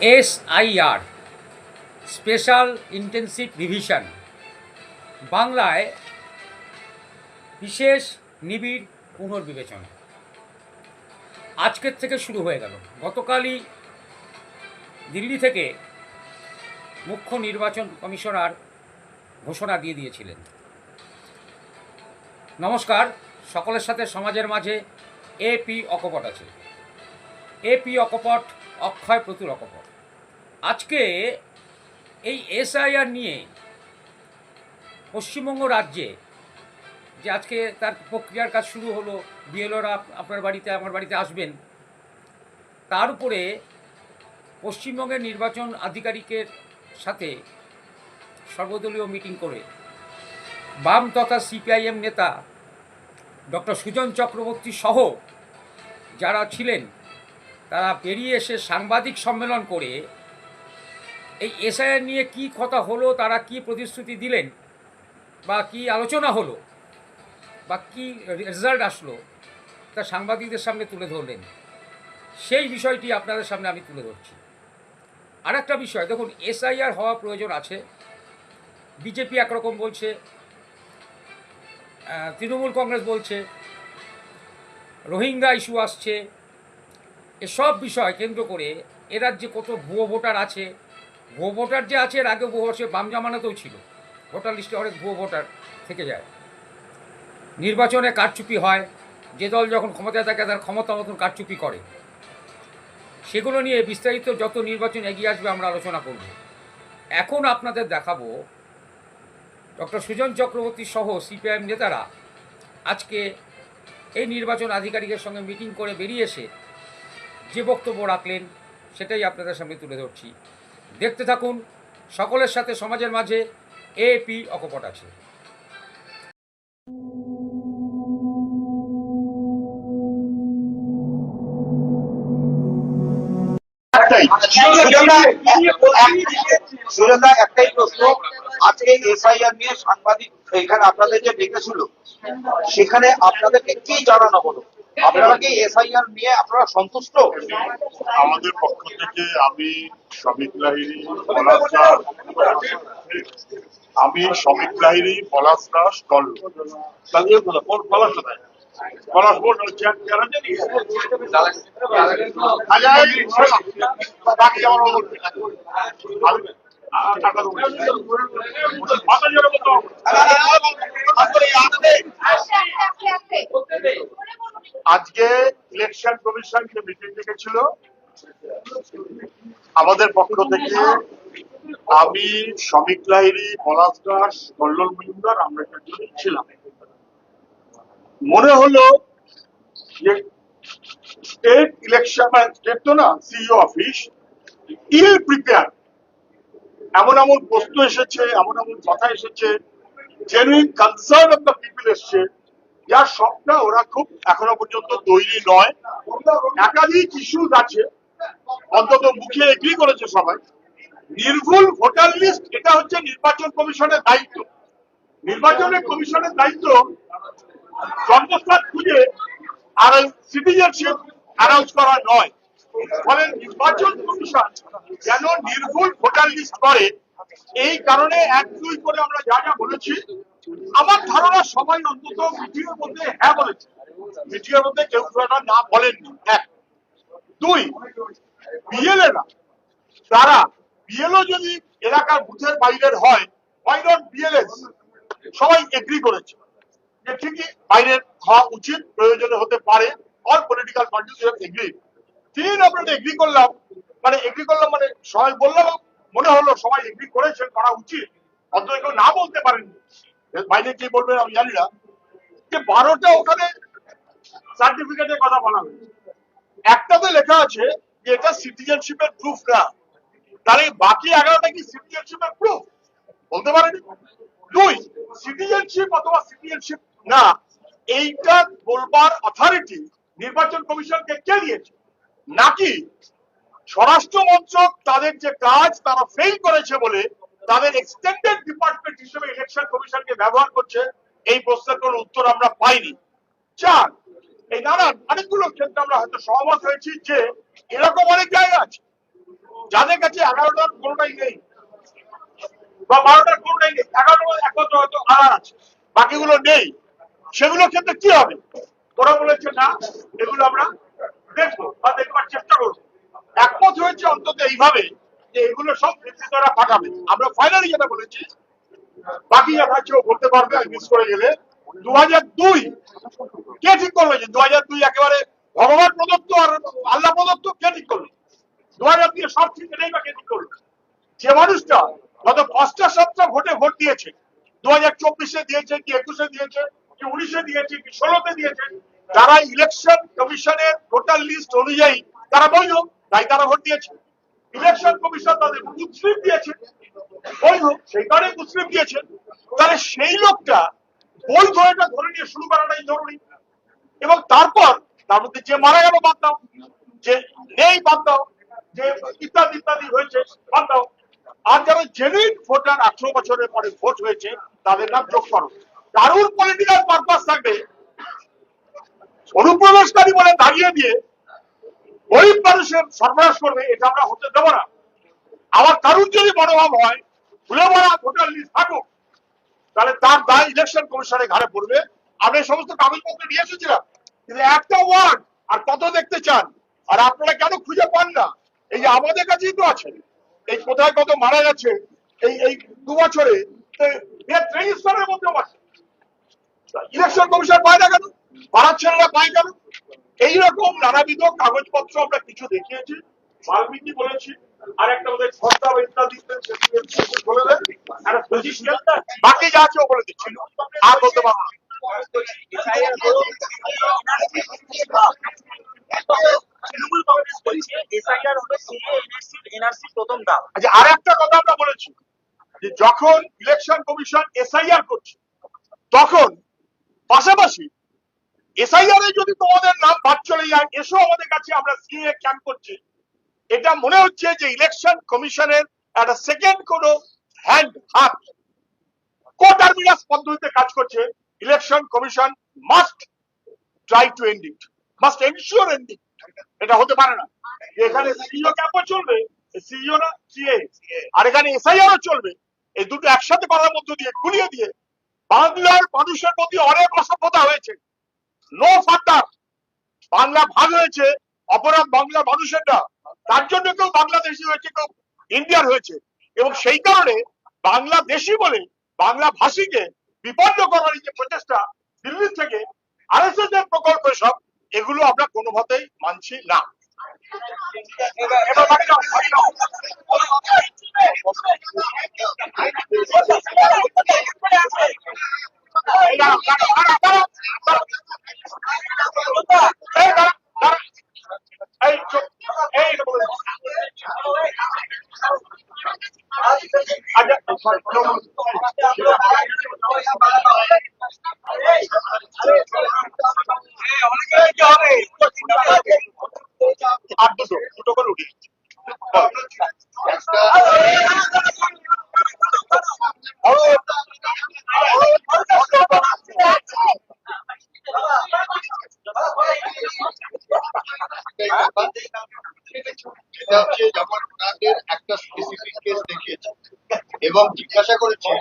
SIR, special intensive revision, বাংলায় বিশেষ নিবিড় পুনর্বিবেচনা। আজকের থেকে শুরু হয়ে গেল। গতকালই দিল্লি থেকে মুখ্য নির্বাচন কমিশনার ঘোষণা দিয়ে দিয়েছিলেন। নমস্কার, সকলের সাথে সমাজের মাঝে এপি অকপট আছে। এপি অকপট অক্ষয় প্রতুল অকপট। আজকে এই এসআইআর নিয়ে পশ্চিমবঙ্গ রাজ্যে যে আজকে তার প্রক্রিয়ার কাজ শুরু হলো, বিএলওরা আপনার বাড়িতে, আমার বাড়িতে আসবেন, তার উপরে পশ্চিমবঙ্গের নির্বাচন আধিকারিকের সাথে সর্বদলীয় মিটিং করে বাম তথা সিপিআইএম নেতা ডক্টর সুজন চক্রবর্তী সহ যারা ছিলেন তারা বেরিয়ে এসে সাংবাদিক সম্মেলন করে এই এসআইআর নিয়ে কি কথা হলো, তারা কি প্রতিশ্রুতি দিলেন, বা কি আলোচনা হলো, বা কি রেজাল্ট আসলো, তা সাংবাদিকদের সামনে তুলে ধরলেন। সেই বিষয়টি আপনাদের সামনে আমি তুলে ধরছি। আর একটা বিষয়, দেখুন, এসআইআর হওয়া প্রয়োজন আছে। বিজেপি একরকম বলছে তৃণমূল কংগ্রেস বলছে, রোহিঙ্গা ইস্যু আসছে এসব বিষয় কেন্দ্র করে এ রাজ্যে কত ভুয়ো ভোটার আছে? ভুয়ো ভোটার যে আছে এর আগে বহু বছর বাম জামানাতেও ছিল। ভোটার লিস্টে অনেক ভুয়ো ভোটার থেকে যায়। নির্বাচনে কারচুপি হয়। যে দল যখন ক্ষমতায় থাকে তার ক্ষমতা মতন কারচুপি করে। সেগুলো নিয়ে বিস্তারিত যত নির্বাচন এগিয়ে আসবে আমরা আলোচনা করব। এখন আপনাদের দেখাবো ডক্টর সুজন চক্রবর্তী সহ সিপিআইএম নেতারা আজকে এই নির্বাচন আধিকারিকের সঙ্গে মিটিং করে বেরিয়ে এসে যে বক্তব্য রাখলেন, সেটাই আপনাদের সামনে তুলে ধরছি। দেখতে থাকুন, সকলের সাথে সমাজের মাঝে এপি অকপট আছে। একটাই প্রশ্ন। আজকে নিয়ে সাংবাদিক এখানে আপনাদের যে ডেকেছিল। সেখানে আপনাদেরকে কি জানানো হলো? আপনারা কি এসআইআর নিয়ে আপনারা সন্তুষ্ট? আমাদের পক্ষ থেকে আমি শ্রমিক লাহিরি পলাশ দাস আমি শ্রমিক লাহিরি পলাশ দাস কল পলাশ কোথায়? পলাশ বোর্ড বাকি আমার আজকে ইলেকশন কমিশন যে মিটিং ডেকেছিল, আমাদের পক্ষ থেকে আমি শ্রমিক লাহিরি পলাশ দাস, কল্লোল মজুমদার, আমরা চারজনই ছিলাম। মনে হলো যে স্টেট ইলেকশন স্টেট তো না সিইও অফিস ইল প্রিপেয়ার এমন এমন প্রশ্ন এসেছে, এমন এমন কথা এসেছে genuine concern of the people এসছে, যার সবটা ওরা খুব এখনও পর্যন্ত তৈরি নয়। একাধিক ইস্যুজ আছে, অন্তত মুখে এগ্রি করেছে সবাই। নির্ভুল ভোটার লিস্ট এটা হচ্ছে নির্বাচন কমিশনের দায়িত্ব। নির্বাচনের কমিশনের দায়িত্ব জন্মস্থান খুঁজে আর সিটিজেনশিপ অ্যানাউন্স করা নয়। ফলে নির্বাচন কমিশন যেন নির্ভুল ভোটার লিস্ট করে। এই কারণে এক দুই করে আমরা যা যা বলেছি, আমার ধারণা সবাই অন্তত মিটিংয়ের মধ্যে হ্যাঁ বলেছে। মিটিংয়ের মধ্যে কেউ একটা না বলেননি এক। দুই বিএলএরা তারা বিএলও যদি এলাকার বুথের বাইরের হয় ওয়াই নট বিএলএস সবাই এগ্রি করেছে যে ঠিকই বাইরের হওয়া উচিত, প্রয়োজনে হতে পারে অল পলিটিক্যাল পার্টিস এগ্রি তিন, আমরা এগ্রি করলাম মানে এগ্রি করলাম মানে সবাই বললাম, মনে হলো সবাই এগ্রি করেছেন, করা উচিত। অন্তত কেউ না বলতে পারেননি বাইরে কি বলবেন আমি জানি না। যে বারোটা ওখানে সার্টিফিকেটের কথা বলা হয়েছে। একটাতে লেখা আছে যে এটা সিটিজেনশিপের প্রুফ না। তাহলে বাকি এগারোটা কি সিটিজেনশিপের প্রুফ বলতে পারেনি? দুই সিটিজেনশিপ অথবা সিটিজেনশিপ না, এইটা বলবার অথরিটি নির্বাচন কমিশনকে কে দিয়েছে? নাকি স্বরাষ্ট্র মন্ত্রক তাদের যে কাজ তারা ফেল করেছে বলে তাদের এক্সটেন্ডেড ডিপার্টমেন্ট হিসেবে ইলেকশন কমিশনকে ব্যবহার করছে, এই প্রশ্নের কোনো উত্তর আমরা পাইনি। চার, এই নানান অনেকগুলো ক্ষেত্রে আমরা হয়তো সহমত হয়েছি যে এরকম অনেক জায়গা আছে। যাদের কাছে এগারোটার কোনোটাই নেই। বা বারোটার কোনোটাই নেই। এগারোটা একমাত্র হয়তো আধার আছে। বাকিগুলো নেই। সেগুলো ক্ষেত্রে কি হবে? ওরা বলেছে, না, এগুলো আমরা দেখব বা দেখবার চেষ্টা করব। হয়েছে অন্তত এইভাবে যে এগুলো সব নেতৃত্বরা পাঠাবে আমরা ফাইনালি যেটা বলেছি বাকি যা ও বলতে পারবে, আমি মিস করে গেলে। দু হাজার দুই, কে ঠিক করল যে দু হাজার দুই একেবারে ভগবান প্রদত্ত আর আল্লাহ প্রদত্ত কে ঠিক করল? দু হাজার দুই সব ঠিক নেই বা কে ঠিক করল? যে মানুষটা গত পাঁচটা সাতটা ভোটে ভোট দিয়েছে দু হাজার চব্বিশে দিয়েছে, কি একুশে দিয়েছে, কি উনিশে দিয়েছে, কি ষোলোতে দিয়েছে, যারা ইলেকশন কমিশনের ভোটার লিস্ট অনুযায়ী, তারা বৈধ। তাই তারা ভোট দিয়েছে। ইলেকশন কমিশন তাদের মুসলিম দিয়েছে। বৈধ সেই কারণে মুসলিম দিয়েছে। তাহলে সেই লোকটা বৈধ এটা ধরে নিয়ে শুরু করাটাই জরুরি। এবং তারপর তার মধ্যে যে মারা গেল বাদ দাও, যে নেই বাদ দাও, যে ইত্যাদি ইত্যাদি হয়েছে, বাদ দাও। আর যারা জেনুইন ভোটার আঠারো বছরের পরে ভোট হয়েছে, তাদের নাম যোগ করো। কারুর পলিটিক্যাল পারপাস থাকবে? অনুপ্রবেশকারী বলে দাঁড়িয়ে দিয়ে গরিব মানুষের সর্বনাশ করবে, এটা আমরা হতে দেবো না। আবার কারুর যদি মনোভাব হয়, ভুলে ভরা ভোটার লিস্ট থাকুক তাহলে তার দায় ইলেকশন কমিশনের ঘাড়ে পড়বে। আমরা এই সমস্ত কাগজপত্র নিয়ে এসেছিলাম। কিন্তু একটা ওয়ার্ড আর কত দেখতে চান? আর আপনারা কেন খুঁজে পান না? এই যে আমাদের কাছেই তো আছে। এই কোথায় কত মারা গেছে, এই এই দু বছরে ইলেকশন কমিশন পায় না কেন? পাড়ার ছেলেরা পায় কেন? এইরকম নানাবিধ কাগজপত্র আমরা কিছু দেখিয়েছি বাল্মীকি বলেছি, আর একটা বলে বাকি যা আছে ও বলে দিচ্ছি। আর বলতে পারব হলো প্রথম আচ্ছা কথা আমরা বলেছি, যে যখন ইলেকশন কমিশন এসআইআর করছে, তখন পাশাপাশি এসআইআর এ যদি তোমাদের নাম বাদ চলে যায়, এসো আমাদের কাছে, আমরা সিএ ক্যাম্প করছি। এটা মনে হচ্ছে যে ইলেকশন কমিশনের একটা সেকেন্ড কোন হ্যান্ড হাত কোটারমিনাস পদ্ধতিতে কাজ করছে। Election commission must try to end it must ensure and it এটা হতে পারে না। এখানে সিইও ক্যাম্পও চলবে সিইও না সিএ আর এখানে এসআইআরও চলবে। এই দুটো একসাথে করার মধ্য দিয়ে, গুলিয়ে দিয়ে বাংলার মানুষের প্রতি অনেক অসভ্যতা হয়েছে। নো ফাটার বাংলা ভাগ হয়েছে, অপরাধ বাংলা মানুষের না তার জন্য কেউ বাংলাদেশি হয়েছে, কেউ ইন্ডিয়ান হয়েছে। এবং সেই কারণে বাংলাদেশি বলে বাংলা ভাষীকে বিপন্ন করার যে প্রচেষ্টা দিল্লি থেকে আরএসএস এর প্রকল্প সব, এগুলো আমরা কোনো মতেই মানছি না এবার বাকি যাও, বাকি যাও। এই দাঁড়াও, দাঁড়াও, দাঁড়াও, দাঁড়াও, দাঁড়াও। এই দাঁড়াও, দাঁড়াও। এই চুপ, এই এটা বলে দাও। আর দুটো দুটো করে উঠি এটা হচ্ছে যেমন ওনাদের একটা স্পেসিফিক কেস দেখিয়েছে এবং জিজ্ঞাসা করেছে,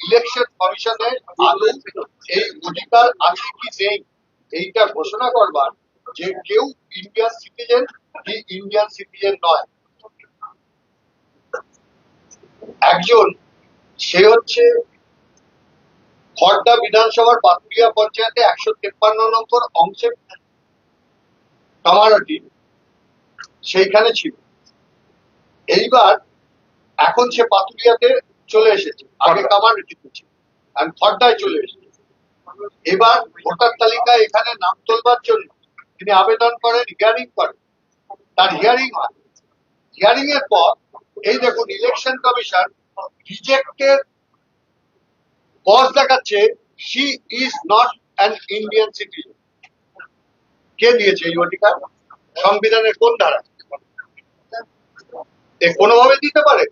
ইলেকশন কমিশনের আদৌ এই অধিকার আছে কি নেই? এইটা ঘোষণা করবার যে কেউ ইন্ডিয়ান সিটিজেন কি ইন্ডিয়ান সিটিজেন নয়। একজন, সে হচ্ছে খড়দা বিধানসভার পাতুরিয়া পঞ্চায়েতে একশো তেপ্পান্ন নম্বর অংশে কামারহাটি সেইখানে ছিল। এইবার এখন সে পাতুরিয়াতে চলে এসেছে। আগে কামারহাটিতে ছিল আর খড়দায় চলে এসেছে। এবার ভোটার তালিকায় এখানে নাম তোলবার জন্য তিনি আবেদন করেন হিয়ারিং করেন। তার হিয়ারিং হয়। হিয়ারিং এর পর এই দেখুন ইলেকশন কমিশন রিজেক্টের কজ দেখাচ্ছে she is not an Indian citizen কে দিয়েছে এই অধিকার? সংবিধানের কোন ধারা? এ কোনোভাবে দিতে পারে?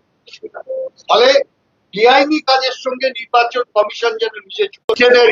ফলে বেআইনি কাজের সঙ্গে নির্বাচন কমিশন যেন নিজের এখতিয়ারের